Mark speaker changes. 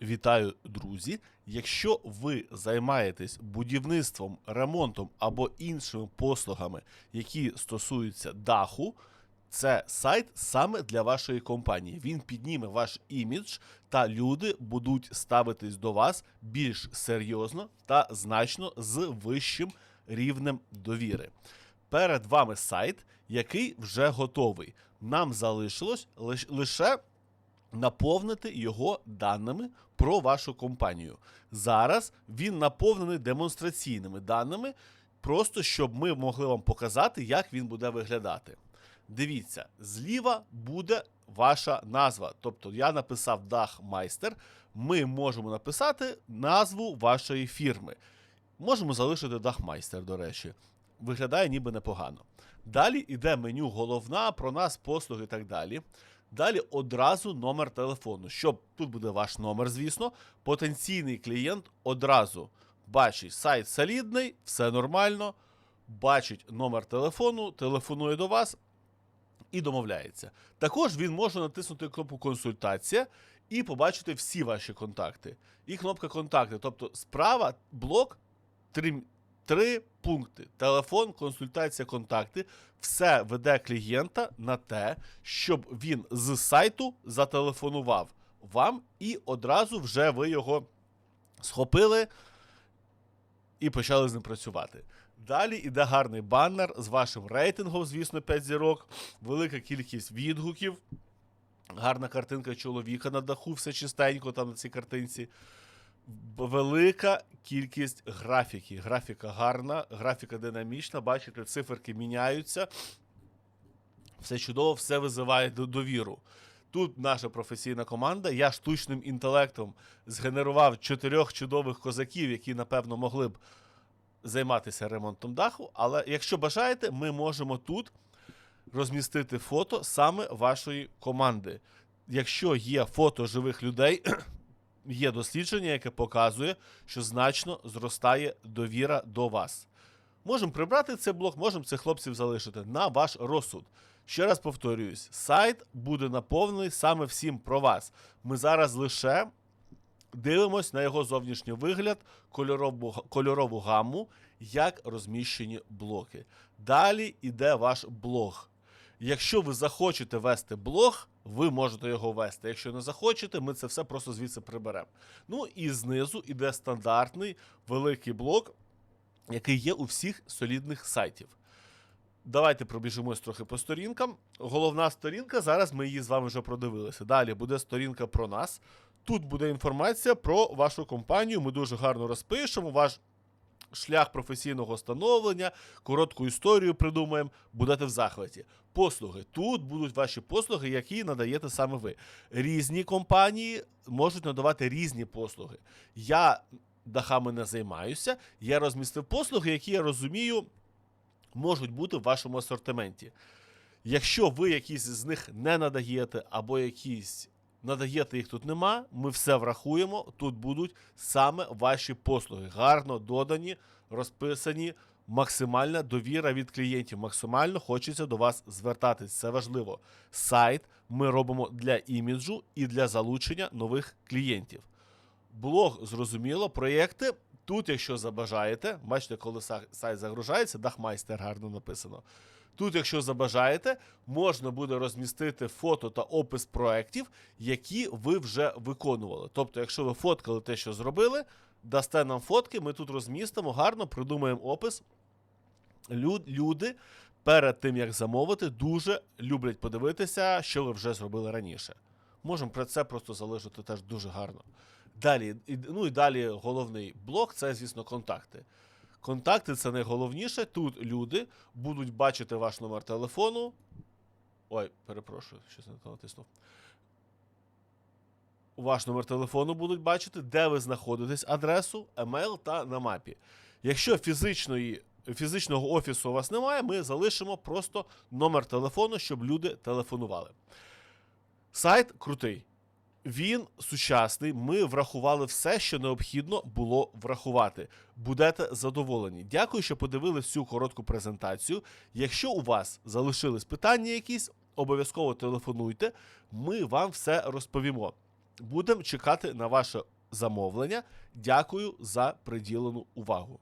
Speaker 1: Вітаю, друзі! Якщо ви займаєтесь будівництвом, ремонтом або іншими послугами, які стосуються даху, це сайт саме для вашої компанії. Він підніме ваш імідж, та люди будуть ставитись до вас більш серйозно та значно з вищим рівнем довіри. Перед вами сайт, який вже готовий. Нам залишилось лиш- лише наповнити його даними про вашу компанію. Зараз він наповнений демонстраційними даними, просто щоб ми могли вам показати, як він буде виглядати. Дивіться, зліва буде ваша назва. Тобто я написав Дахмайстер. Ми можемо написати назву вашої фірми. Можемо залишити Дахмайстер, до речі. Виглядає ніби непогано. Далі йде меню головна, про нас, послуги і так далі. Далі одразу номер телефону. Щоб тут буде ваш номер, звісно. Потенційний клієнт одразу бачить сайт солідний, все нормально. Бачить номер телефону, телефонує до вас і домовляється. Також він може натиснути кнопку консультація і побачити всі ваші контакти. І кнопка контакти. Тобто справа блок три, три пункти: телефон, консультація, контакти. Все веде клієнта на те, щоб він з сайту зателефонував вам, і одразу вже ви його схопили і почали з ним працювати. Далі іде гарний баннер з вашим рейтингом, звісно, 5 зірок, велика кількість відгуків, гарна картинка чоловіка на даху, все чистенько там на цій картинці. Велика кількість графіки. Графіка гарна, графіка динамічна. Бачите, циферки міняються. Все чудово, все визиває довіру. Тут наша професійна команда. Я штучним інтелектом згенерував чотирьох чудових козаків, які, напевно, могли б займатися ремонтом даху. Але якщо бажаєте, ми можемо тут розмістити фото саме вашої команди. Якщо є фото живих людей, є дослідження, яке показує, що значно зростає довіра до вас. Можемо прибрати цей блок, можемо цих хлопців залишити на ваш розсуд. Ще раз повторююсь, сайт буде наповнений саме всім про вас. Ми зараз лише дивимось на його зовнішній вигляд, кольорову, кольорову гамму, як розміщені блоки. Далі йде ваш блог. Якщо ви захочете вести блог, ви можете його вести. Якщо не захочете, ми це все просто звідси приберемо. Ну і знизу іде стандартний великий блок, який є у всіх солідних сайтів. Давайте пробіжимось трохи по сторінкам. Головна сторінка, зараз ми її з вами вже продивилися. Далі буде сторінка про нас. Тут буде інформація про вашу компанію. Ми дуже гарно розпишемо ваш шлях професійного становлення, коротку історію придумаємо, будете в захваті. Послуги. Тут будуть ваші послуги, які надаєте саме ви. Різні компанії можуть надавати різні послуги. Я дахами не займаюся, я розмістив послуги, які я розумію, можуть бути в вашому асортименті. Якщо ви якісь з них не надаєте, або якісь надаєте їх тут нема, ми все врахуємо. Тут будуть саме ваші послуги. Гарно додані, розписані, максимальна довіра від клієнтів. Максимально хочеться до вас звертатись. Це важливо. Сайт ми робимо для іміджу і для залучення нових клієнтів. Блог зрозуміло, проєкти. Тут, якщо забажаєте, бачите, коли сайт загружається, Дахмайстер гарно написано. Тут, якщо забажаєте, можна буде розмістити фото та опис проєктів, які ви вже виконували. Тобто, якщо ви фоткали те, що зробили, дасте нам фотки, ми тут розмістимо, гарно придумаємо опис. Лю- Люди перед тим, як замовити, дуже люблять подивитися, що ви вже зробили раніше. Можемо про це просто залишити теж дуже гарно. Далі, ну і далі головний блок це, звісно, контакти. Контакти це найголовніше. Тут люди будуть бачити ваш номер телефону. Ой, перепрошую, щось не натиснув. Ваш номер телефону будуть бачити, де ви знаходитесь, адресу, емейл та на мапі. Якщо фізичної, фізичного офісу у вас немає, ми залишимо просто номер телефону, щоб люди телефонували. Сайт крутий. Він сучасний. Ми врахували все, що необхідно було врахувати. Будете задоволені. Дякую, що подивились цю коротку презентацію. Якщо у вас залишились питання якісь, обов'язково телефонуйте. Ми вам все розповімо. Будемо чекати на ваше замовлення. Дякую за приділену увагу.